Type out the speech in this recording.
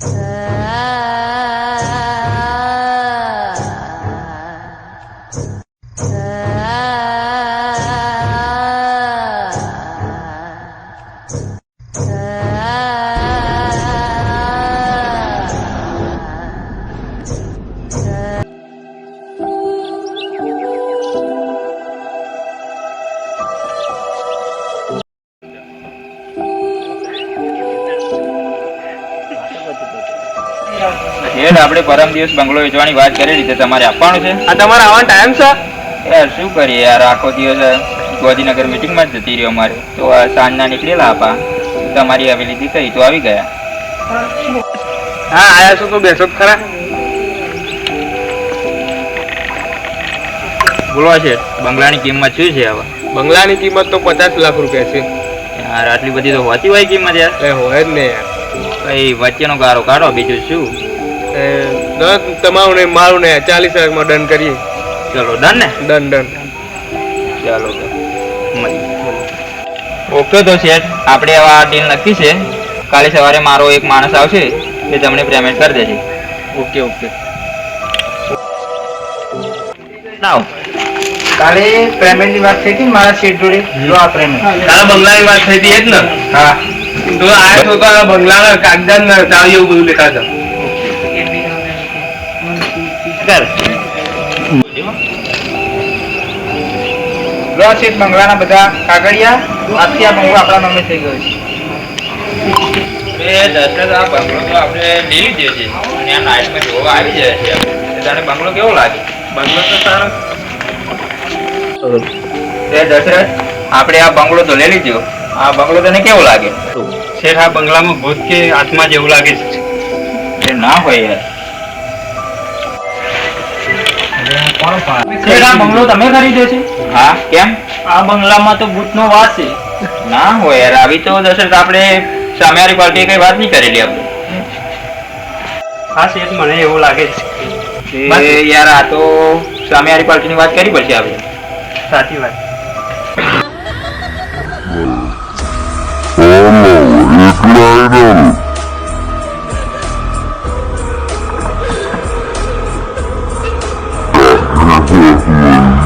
Uh... હેડ આપણે પરમ દિવસ બંગલો વેચવાની વાત કરેલી છે તમારે આપવાનું છે? આ તમારે આવવાનો ટાઈમ છે? યાર શું કરીએ યાર આખો દિવસ ગોધીનગર મિટિંગમાં જ જતી રહ્યો અમારે. તો આ સાંજના નીકળેલા આપા. તમારી હવેલીથી થઈ તો આવી ગયા. હા આયા છો તો બેસો ખરા. બોલવા છે બંગલાની કિંમત શું છે હવે બંગલાની કિંમત તો પચાસ લાખ રૂપિયા છે. યાર આટલી બધી તો હોતી હોય કિંમત યાર. એ હોય જ ને યાર. કઈ વચ્ચેનો ગારો કાઢો બીજું શું? દસ તમારું ને મારું ને ચાલીસ લાખમાં ડન કરીએ. ચલો ડન ને? ડન ડન ચાલો ઓકે તો શેઠ આપણે આ ડીલ નક્કી છે. કાલે સવારે મારો એક માણસ આવશે એ તમને પેમેન્ટ કરી દેશે. Okay okay. નાવ. કાલે પેમેન્ટની વાત થઈ હતી મારા શેઠ જોડે? જો આ પેમેન્ટ તારા બંગલાની વાત થઈ હતી એ જ ને? હા. તો આ છો તો આ બંગલાના કાગદાન ને ચાવી એવું બધું લેતા હતા કર. જો આ બંગલાના બધા કાગળિયા આજથી આ બંગલો આપણા નામે થઈ ગયો છે. દશરથ આ બંગલો તો આપણે લઈ લીધો છે. અને આ નાઇટમાં જોવા આવી જાય છે. તને બંગલો કેવો લાગે? બંગલો તો સારો. એ દશરથ આપણે આ બંગલો તો લઈ લીધો. આ બંગલો તને કેવો લાગે? શેઠ આ બંગલામાં ભૂત કે આત્મા જેવું લાગે છે? એ ના હોય યાર. મને એવું લાગે છે. યાર આ તો સામેવાળી પાર્ટીની વાત કરી પડશે આપણે. સાચી વાત. Definitely.